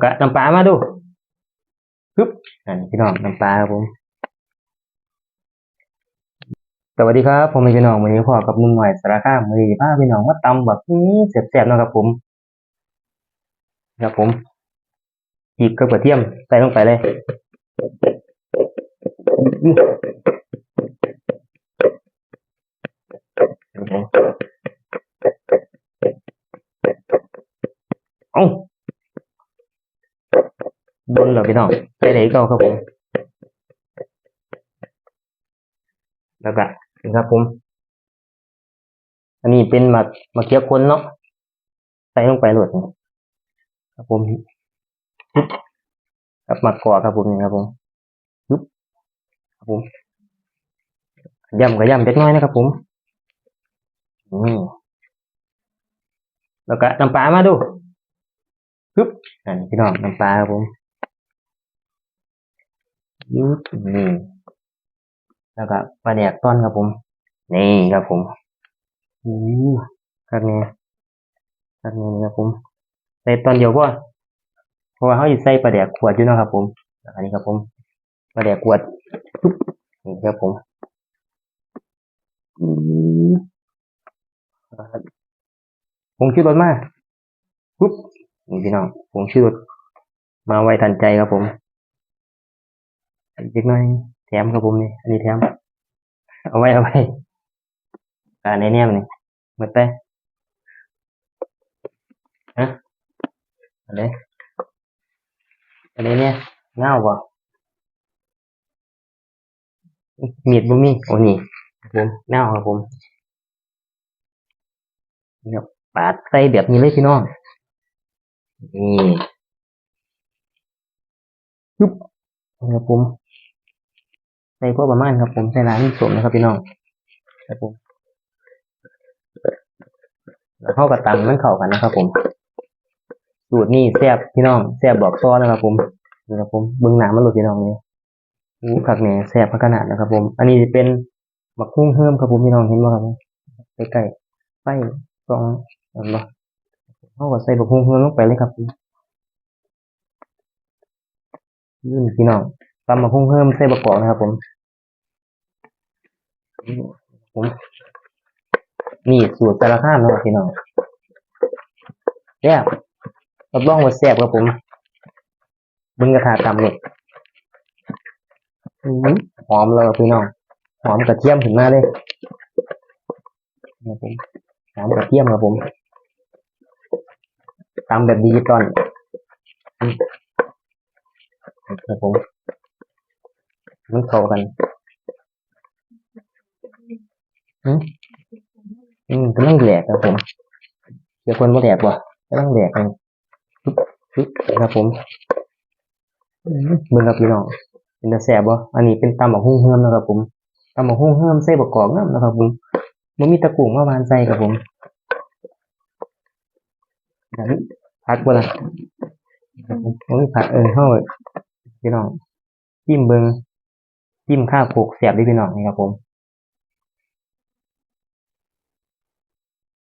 แล้วก็น้ำปลามาดูปึ๊บอันนี้พี่น้องน้ำปลาครับผมสวัสดีครับผมเป็นพี่น้องวันนี้พ่อกับนุ่มหน่อยสารคามวันนี้าพี่น้องมาตำแบบนี้แซ่บๆนะครับผมครับผมหยิบกระเทียมใส่ลงไปเลยอื้อครับผมเอ้า นเหรอพี่น้องใส่ไหนก็ครับผมแล้วก็นี่ครับผม อันนี้เป็นมะมะเขือคนเนาะใส่ลงไปหลดครับผมปึ๊บครับมะกอครับผมนี่ครับผมปึ๊บครับผมย่ำก็ย่ำเล็กน้อยนะครับผมอืมแล้วก็น้ำปลามาดูปึ๊บอันนี้พี่น้องน้ำปลาครับผม ยึดนี่แล้วก็ปลาแดกต้อนครับผม นี่ครับผมอู้ครับนี่ครับนี่ครับผม ใส่ตอนเดียวก็เพราะว่าเขาอยู่ใส่ปลาแดกขวดอยู่นะครับ ผม อันนี้ครับผมปลาแดกขวดปุ๊บนี่ครับผมอืมครับผงชูรสมาปุ๊บนี่พี่น้องผงชูรสมาไวทันใจครับผม เล็กน้อยแถมครับผมนี่ อันนี้แถม เอาไว้เอาไว้การในเนี่ยมันนี่หมดไปฮะอะไรอะไรเนี่ยเงาบ่มีดบ่มีโอ้นี่ผมเงาครับผมเนี่ครับปาดใส่แบบนี้เลยพี่น้องนี่ปึ๊บนี่ครับผม ใส่พวกประมาณครับผมใส่ร้านสมนะครับพี่น้องครับผมแล้วเข้ากับตังมันเข้ากันนะครับ ผมสูตรนี่แซ่บพี่น้องแซ่บบอกซ้อนะครับ ผมนี่ครับผมเบิ้งหนามันหลุดพี่น้องนี่อู้ผักแหน่แซ่บพักขนาดนะครับ ผม อันนี้เป็นหมักคุ้งเพิ่มครับผมพี่น้องเห็นไหมครับใกล้ๆไฟซองเห็นปะเข้ากับใส่บักคุ้งเพิ่มลงไปเลยครับผมนี่พี่น้องตำบักคุ้งเพิ่มใส่บักกอกนะครับ ผม ผมนี่สูตรสารข้ามนะพี่น้องแซ่บรับรองว่าแซ่บครับผมบึงกระทาตำเนี่ยหอมเลยพี่น้อง หอมกระเทียมถึงมาเลยหอมกระเทียมครับผมตำแบบดิจิตอลครับผมมันเข้ากัน อืมกำลังแหลกครับผมเดี๋ยวคนมาแหลกว่ะกำลังแหลกกันปึ๊บปึ๊บนะครับผมเบิ่งครับพี่น้องเป็นตาแสบบ่อันนี้เป็นตำบักหุ่งเฮิมนะครับผมตำบักหุ่งเฮิมใส่บักกอกน้ำนะครับผมมันมีตะกุ่งมาวานใส่ครับผมอันนี้ผักบ่ล่ะครับผมโอ้ยผักเออเข้าพี่น้องจิ้มเบิ่งจิ้มข้าวโพกแสบด้วยพี่น้องนี่ครับผม